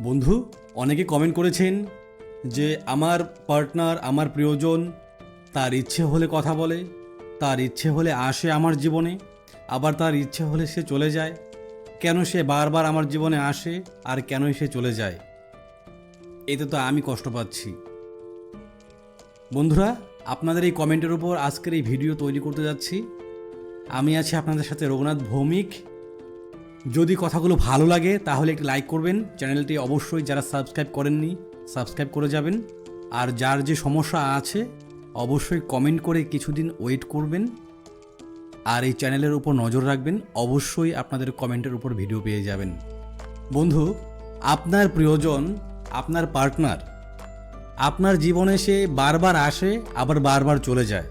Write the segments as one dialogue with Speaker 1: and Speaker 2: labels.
Speaker 1: বন্ধু, অনেকে কমেন্ট করেছেন যে আমার পার্টনার আমার প্রিয়জন, তার ইচ্ছে হলে কথা বলে, তার ইচ্ছে হলে আসে আমার জীবনে, আবার তার ইচ্ছে হলে সে চলে যায়। কেন সে বারবার আমার জীবনে আসে আর কেনই সে চলে যায়? এতে তো আমি কষ্ট পাচ্ছি। বন্ধুরা, আপনাদের এই কমেন্টের উপর আজকের এই ভিডিও তৈরি করতে যাচ্ছি। আমি আছি আপনাদের সাথে রঘুনাথ ভৌমিক। যদি কথাগুলো ভালো লাগে, তাহলে একটি লাইক করবেন। চ্যানেলটি অবশ্যই যারা সাবস্ক্রাইব করেননি সাবস্ক্রাইব করে যাবেন। আর যার যে সমস্যা আছে, অবশ্যই কমেন্ট করে কিছুদিন ওয়েট করবেন। আর এই চ্যানেলের উপর নজর রাখবেন, অবশ্যই আপনাদের কমেন্টের উপর ভিডিও পেয়ে যাবেন। বন্ধু, আপনার প্রিয়জন, আপনার পার্টনার আপনার জীবনে সে বারবার আসে, আবার বারবার চলে যায়।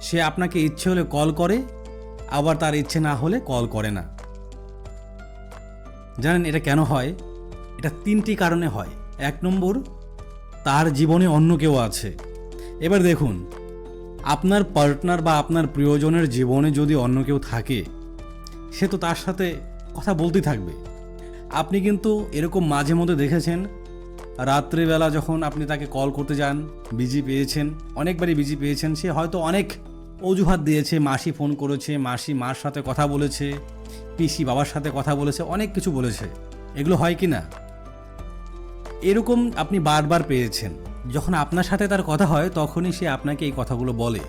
Speaker 1: সে আপনাকে ইচ্ছে হলে কল করে, আবার তার ইচ্ছে না হলে কল করে না। জানেন এটা কেন হয়? এটা তিনটি কারণে হয়। এক নম্বর, তার জীবনে অন্য কেউ আছে। এবার দেখুন, আপনার পার্টনার বা আপনার প্রিয়জনের জীবনে যদি অন্য কেউ থাকে, সে তো তার সাথে কথা বলতেই থাকবে। আপনি কিন্তু এরকম মাঝে মধ্যে দেখেছেন, রাত্রিবেলা যখন আপনি তাকে কল করতে যান, বিজি পেয়েছেন, অনেকবারই বিজি পেয়েছেন, সে হয়তো অনেক অজুহাত দিয়েছে, মাসি ফোন করেছে, মাসি মার সাথে কথা বলেছে পিসি বাবার সাথে কথা বলেছে, অনেক কিছু বলেছে। এগুলো হয় কি না? এরকম আপনি বারবার পেয়েছেন। যখন আপনার সাথে তার কথা হয়, তখনই সে আপনাকে এই কথাগুলো বলে।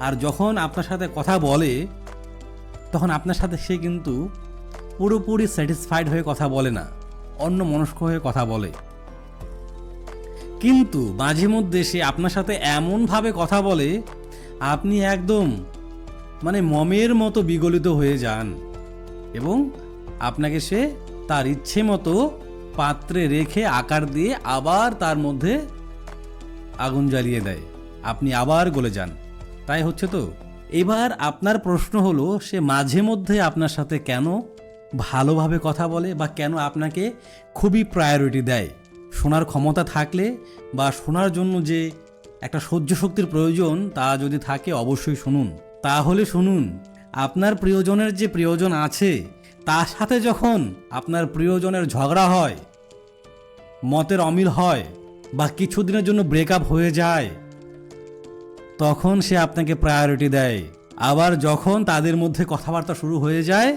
Speaker 1: আর যখন আপনার সাথে কথা বলে, তখন আপনার সাথে সে কিন্তু পুরোপুরি স্যাটিসফাইড হয়ে কথা বলে না, অন্য মনস্ক হয়ে কথা বলে। কিন্তু মাঝে মধ্যে সে আপনার সাথে এমনভাবে কথা বলে, আপনি একদম মানে মমের মতো বিগলিত হয়ে যান। এবং আপনাকে সে তার ইচ্ছে মতো পাত্রে রেখে আকার দিয়ে আবার তার মধ্যে আগুন জ্বালিয়ে দেয়। আপনি আবার গলে যান। তাই হচ্ছে তো? এবার আপনার প্রশ্ন হলো, সে মাঝে মধ্যে আপনার সাথে কেন ভালোভাবে কথা বলে বা কেন আপনাকে খুবই প্রায়োরিটি দেয়? শোনার ক্ষমতা থাকলে বা শোনার জন্য যে একটা সহ্য শক্তির প্রয়োজন তা যদি থাকে, অবশ্যই শুনুন। তাহলে শুনুন আপনার প্রিয়জনের যে প্রিয়জন আছে, তার সাথে যখন আপনার প্রিয়জনের ঝগড়া হয়, মতের অমিল হয় বা কিছুদিনের জন্য ব্রেকআপ হয়ে যায়, তখন সে আপনাকে প্রায়োরিটি দেয়। আবার যখন তাদের মধ্যে কথাবার্তা শুরু হয়ে যায়,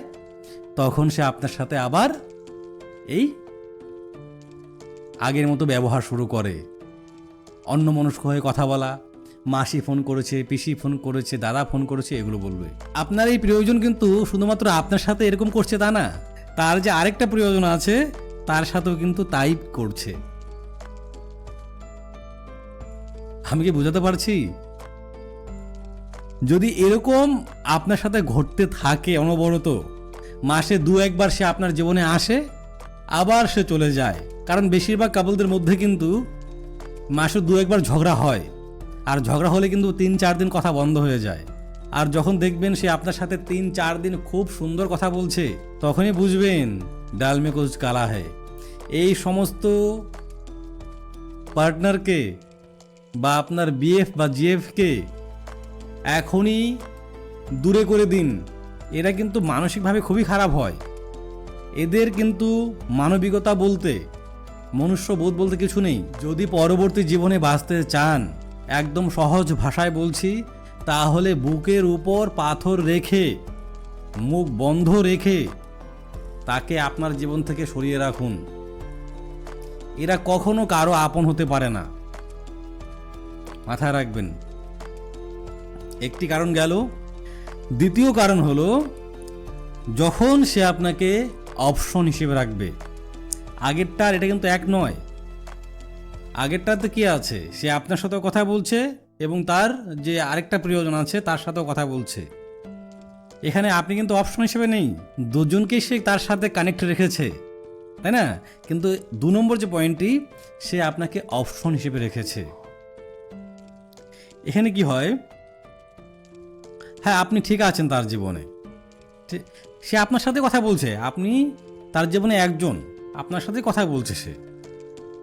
Speaker 1: তখন সে আপনার সাথে আবার এই আগের মতো ব্যবহার শুরু করে। অন্য মনস্ক হয়ে কথা বলা মাসি ফোন করেছে, পিসি ফোন করেছে, দাদা ফোন করেছে, এগুলো বলবে। আপনার এই প্রিয়জন কিন্তু শুধুমাত্র আপনার সাথে এরকম করছে তা না। তার যে আরেকটা প্রিয়জন আছে, তার সাথেও কিন্তু তাই করছে। আমি কি বোঝাতে পারছি? যদি এরকম আপনার সাথে ঘটতে থাকে অনবরত, মাসে দু একবার সে আপনার জীবনে আসে, আবার সে চলে যায়। কারণ বেশিরভাগ কাপলদের মধ্যে কিন্তু মাসে দু একবার ঝগড়া হয়। আর ঝগড়া হলে কিন্তু তিন, চার দিন কথা বন্ধ হয়ে যায়। আর যখন দেখবেন সে আপনার সাথে তিন, চার দিন খুব সুন্দর কথা বলছে, তখনই বুঝবেন ডাল মে কুছ কালা হ্যায়। এই সমস্ত পার্টনারকে বা আপনার বিএফ বা জিএফকে এখনই দূরে করে দিন। এরা কিন্তু মানসিকভাবে খুবই খারাপ হয়। এদের কিন্তু মানবিকতা বলতে, মনুষ্যবোধ বলতে কিছু নেই। যদি পরবর্তী জীবনে বাঁচতে চান একদম সহজ ভাষায় বলছি, তাহলে বুকের উপর পাথর রেখে, মুখ বন্ধ রেখে তাকে আপনার জীবন থেকে সরিয়ে রাখুন। এরা কখনো কারও আপন হতে পারে না। মাথায় রাখবেন। একটি কারণ গেল। দ্বিতীয় কারণ হলো, যখন সে আপনাকে অপশন হিসেবে রাখবে, আগেরটার এটা কিন্তু এক নয়। আগেরটাতে কি আছে? সে আপনার সাথেও কথা বলছে এবং তার যে আরেকটা প্রিয়জন আছে, তার সাথেও কথা বলছে। এখানে আপনি কিন্তু অপশন হিসেবে নেই। দুজনকেই সে তার সাথে কানেক্ট রেখেছে। তাই না? কিন্তু দু নম্বর যে পয়েন্টটি সে আপনাকে অপশন হিসেবে রেখেছে। এখানে কি হয়? হ্যাঁ আপনি ঠিক আছেন তার জীবনে। সে আপনার সাথে কথা বলছে। আপনি তার জীবনে একজন। আপনার সাথে কথা বলছে সে।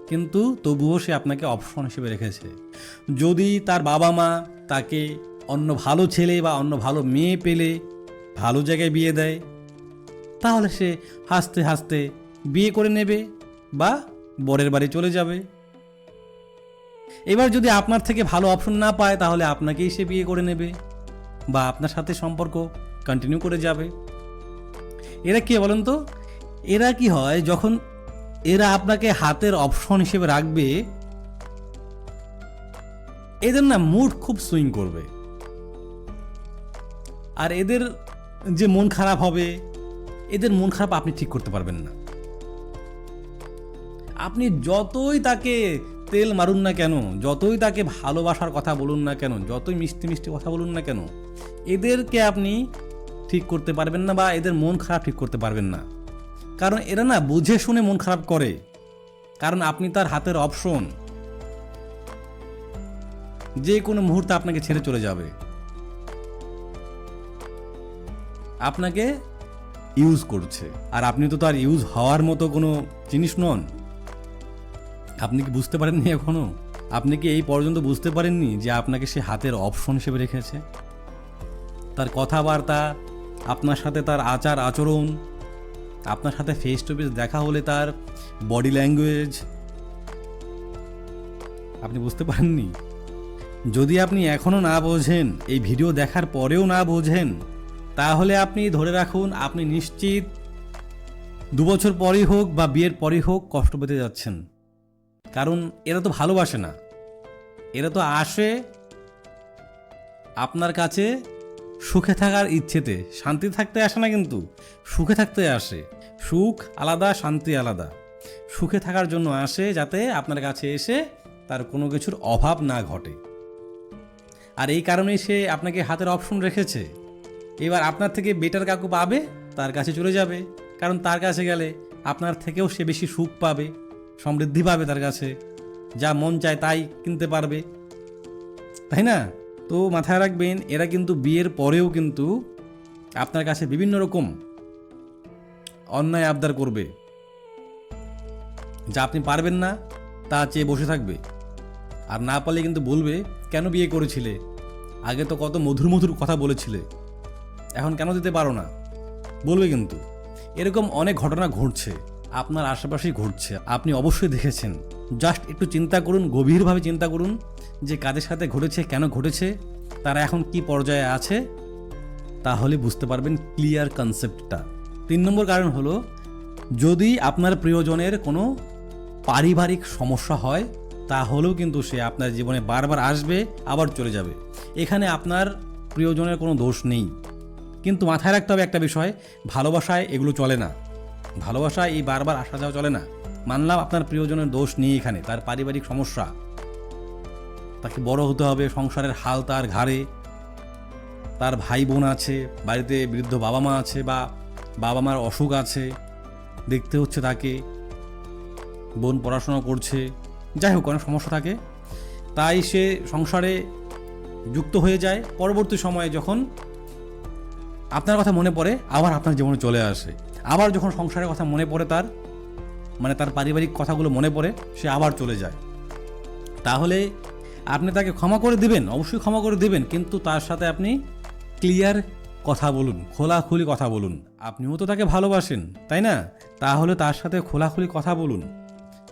Speaker 1: কিন্তু তবুও সে আপনাকে অপশন হিসেবে রেখেছে। যদি তার বাবা মা তাকে অন্য ভালো ছেলে বা অন্য ভালো মেয়ে পেলে, ভালো জায়গায় বিয়ে দেয়, তাহলে সে হাসতে হাসতে বিয়ে করে নেবে বা বরের বাড়ি চলে যাবে। এবার যদি আপনার থেকে ভালো অপশন না পায়, তাহলে আপনাকেই সে বিয়ে করে নেবে বা আপনার সাথে সম্পর্ক কন্টিনিউ করে যাবে। এরা কি বলেন তো? এরা কি হয়, যখন এরা আপনাকে হাতের অপশন হিসেবে রাখবে। এদের না মুড খুব সুইং করবে। আর এদের যে মন খারাপ হবে, এদের মন খারাপ আপনি ঠিক করতে পারবেন না। আপনি যতই তাকে তেল মারুন না কেন, যতই তাকে ভালোবাসার কথা বলুন না কেন, যতই মিষ্টি মিষ্টি কথা বলুন না কেন, এদেরকে আপনি ঠিক করতে পারবেন না বা এদের মন খারাপ ঠিক করতে পারবেন না। কারণ এরা না বুঝে শুনে মন খারাপ করে। কারণ আপনি তার হাতের অপশন। যে কোনো মুহূর্তে আপনাকে ছেড়ে চলে যাবে। আপনাকে ইউজ করছে। আর আপনি তো তার ইউজ হওয়ার মতো কোনো জিনিস নন। আপনি কি বুঝতে পারেননি এখনও? আপনি কি এই পর্যন্ত বুঝতে পারেননি যে আপনাকে সে হাতের অপশন হিসেবে রেখেছে? তার কথাবার্তা, আপনার সাথে তার আচার আচরণ আপনার সাথে ফেস টু ফেস দেখা হলে তার বডি ল্যাঙ্গুয়েজ আপনি বুঝতে পারেননি? যদি আপনি এখনও না বোঝেন, এই ভিডিও দেখার পরেও না বোঝেন, তাহলে আপনি ধরে রাখুন, আপনি নিশ্চিত দু বছর পরই হোক বা বিয়ের পরই হোক কষ্ট পেতে যাচ্ছেন। কারণ এরা তো ভালোবাসে না। এরা তো আসে আপনার কাছে সুখে থাকার ইচ্ছেতে। শান্তি থাকতে আসে না কিন্তু, সুখে থাকতে আসে। সুখ আলাদা, শান্তি আলাদা। সুখে থাকার জন্য আসে যাতে আপনার কাছে এসে তার কোনো কিছুর অভাব না ঘটে। আর এই কারণেই সে আপনাকে হাতের অপশন রেখেছে। এবার আপনার থেকে বেটার কাকু পাবে, তার কাছে চলে যাবে। কারণ তার কাছে গেলে আপনার থেকেও সে বেশি সুখ পাবে, সমৃদ্ধি পাবে তার কাছে। যা মন চায় তাই কিনতে পারবে। তাই না? তো মাথায় রাখবেন, এরা কিন্তু বিয়ের পরেও কিন্তু আপনার কাছে বিভিন্ন রকম অন্যায় আবদার করবে। যা আপনি পারবেন না, তা চেয়ে বসে থাকবে। আর না পারলে কিন্তু বলবে, কেন বিয়ে করেছিলে? আগে তো কত মধুর মধুর কথা বলেছিলে। এখন কেন দিতে পারো না? বলবে কিন্তু। এরকম অনেক ঘটনা ঘটছে, আপনার আশেপাশেই ঘটছে। আপনি অবশ্যই দেখেছেন। জাস্ট একটু চিন্তা করুন, গভীরভাবে চিন্তা করুন যে কাদের সাথে ঘটেছে, কেন ঘটেছে, তারা এখন কি পর্যায়ে আছে, তাহলে বুঝতে পারবেন ক্লিয়ার কনসেপ্টটা। তিন নম্বর কারণ হলো, যদি আপনার প্রিয়জনের কোনো পারিবারিক সমস্যা হয়, তাহলেও কিন্তু সে আপনার জীবনে বারবার আসবে, আবার চলে যাবে। এখানে আপনার প্রিয়জনের কোনো দোষ নেই। কিন্তু মাথায় রাখতে হবে একটা বিষয়, ভালোবাসায় এগুলো চলে না। ভালোবাসায় এই বারবার আসা যাওয়া চলে না। মানলাম আপনার প্রিয়জনের দোষ নেই এখানে, তার পারিবারিক সমস্যা। তাকে বড় হতে হবে, সংসারের হাল তার ঘাড়ে। তার ভাই বোন আছে, বাড়িতে বৃদ্ধ বাবা মা আছে, বা বাবা মার অসুখ আছে, দেখতে হচ্ছে তাকে, বোন পড়াশোনা করছে, যাই হোক, অনেক সমস্যা থাকে। তাই সে সংসারে যুক্ত হয়ে যায়। পরবর্তী সময়ে যখন আপনার কথা মনে পড়ে, আবার আপনার জীবনে চলে আসে। আবার যখন সংসারের কথা মনে পড়ে তার মানে তার পারিবারিক কথাগুলো মনে পড়ে, সে আবার চলে যায়। তাহলে আপনি তাকে ক্ষমা করে দিবেন, অবশ্যই ক্ষমা করে দিবেন, কিন্তু তার সাথে আপনি ক্লিয়ার কথা বলুন, খোলাখুলি কথা বলুন। আপনিও তো তাকে ভালোবাসেন, তাই না? তাহলে তার সাথে খোলাখুলি কথা বলুন।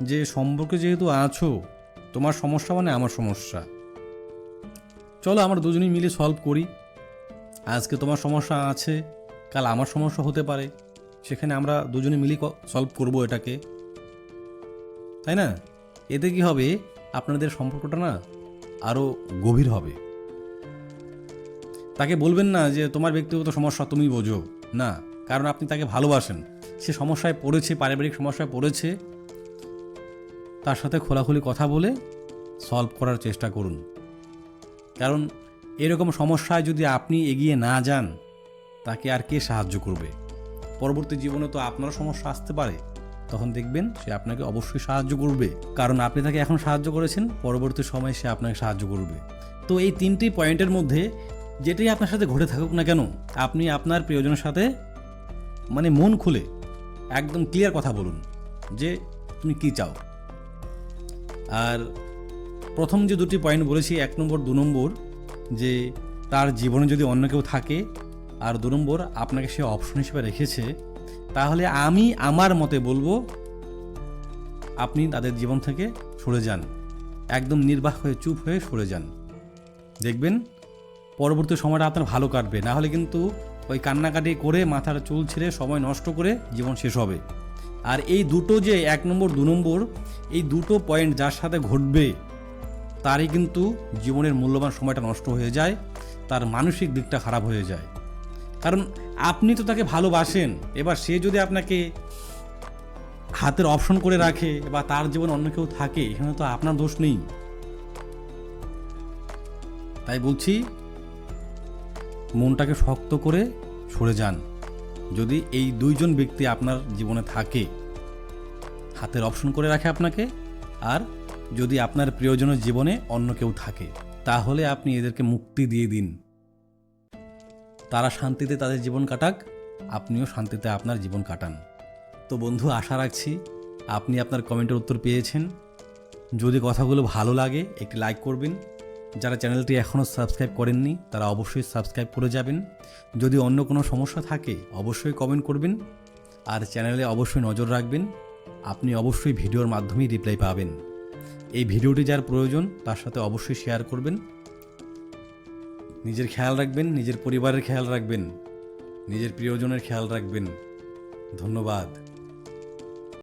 Speaker 1: যে সম্পর্কে যেহেতু আছো, তোমার সমস্যা মানে আমার সমস্যা। চলো আমরা দুজনেই মিলে সলভ করি। আজকে তোমার সমস্যা আছে, কাল আমার সমস্যা হতে পারে। সেখানে আমরা দুজনে মিলে সলভ করব এটাকে। তাই না? এতে কি হবে? আপনাদের সম্পর্কটা না আরও গভীর হবে। তাকে বলবেন না যে তোমার ব্যক্তিগত সমস্যা তুমি বোঝো। না, কারণ আপনি তাকে ভালোবাসেন। সে সমস্যায় পড়েছে, পারিবারিক সমস্যায় পড়েছে। তার সাথে খোলাখুলি কথা বলে সলভ করার চেষ্টা করুন। কারণ এরকম সমস্যায় যদি আপনি এগিয়ে না যান, তাকে আর কে সাহায্য করবে? পরবর্তী জীবনে তো আপনারও সমস্যা আসতে পারে। তখন দেখবেন সে আপনাকে অবশ্যই সাহায্য করবে। কারণ আপনি তাকে এখন সাহায্য করেছেন, পরবর্তী সময়ে সে আপনাকে সাহায্য করবে। তো এই তিনটি পয়েন্টের মধ্যে যেটাই আপনার সাথে ঘটে থাকুক না কেন, আপনি আপনার প্রিয়জনের সাথে মানে মন খুলে একদম ক্লিয়ার কথা বলুন যে তুমি কি চাও। আর প্রথম যে দুটি পয়েন্ট বলেছি, এক নম্বর, দু নম্বর, যে তার জীবনে যদি অন্য কেউ থাকে, আর দু নম্বর, আপনাকে সে অপশন হিসেবে রেখেছে, তাহলে আমি আমার মতে বলব, আপনি তাদের জীবন থেকে সরে যান। একদম নির্বাহ হয়ে, চুপ হয়ে সরে যান। দেখবেন পরবর্তী সময়টা আপনার ভালো কাটবে। না হলে কিন্তু ওই কান্নাকাটি করে মাথার চুল ছিঁড়ে সময় নষ্ট করে জীবন শেষ হবে। আর এই দুটো যে এক নম্বর, দু নম্বর, এই দুটো পয়েন্ট যার সাথে ঘটবে, তারই কিন্তু জীবনের মূল্যবান সময়টা নষ্ট হয়ে যায়, তার মানসিক দিকটা খারাপ হয়ে যায়। কারণ আপনি তো তাকে ভালোবাসেন, এবার সে যদি আপনাকে হাতের অপশন করে রাখে বা তার জীবনে অন্য কেউ থাকে, এখানে তো আপনার দোষ নেই। তাই বলছি মনটাকে শক্ত করে সরে যান। যদি এই দুইজন ব্যক্তি আপনার জীবনে থাকে, হাতের অপশন করে রাখে আপনাকে, আর যদি আপনার প্রিয়জনের জীবনে অন্য কেউ থাকে, তাহলে আপনি এদেরকে মুক্তি দিয়ে দিন। তারা শান্তিতে তাদের জীবন কাটাক, আপনিও শান্তিতে আপনার জীবন কাটান। তো বন্ধু, আশা রাখছি আপনি আপনার কমেন্টের উত্তর পেয়েছেন। যদি কথাগুলো ভালো লাগে, একটি লাইক করবেন। যারা চ্যানেলটি এখনও সাবস্ক্রাইব করেননি, তারা অবশ্যই সাবস্ক্রাইব করে যাবেন। যদি অন্য কোনো সমস্যা থাকে, অবশ্যই কমেন্ট করবেন। আর চ্যানেলে অবশ্যই নজর রাখবেন, আপনি অবশ্যই ভিডিওর মাধ্যমেই রিপ্লাই পাবেন। এই ভিডিওটি যার প্রয়োজন, তার সাথে অবশ্যই শেয়ার করবেন। নিজের খেয়াল রাখবেন, নিজের পরিবারের খেয়াল রাখবেন, নিজের প্রিয়জনের খেয়াল রাখবেন। ধন্যবাদ।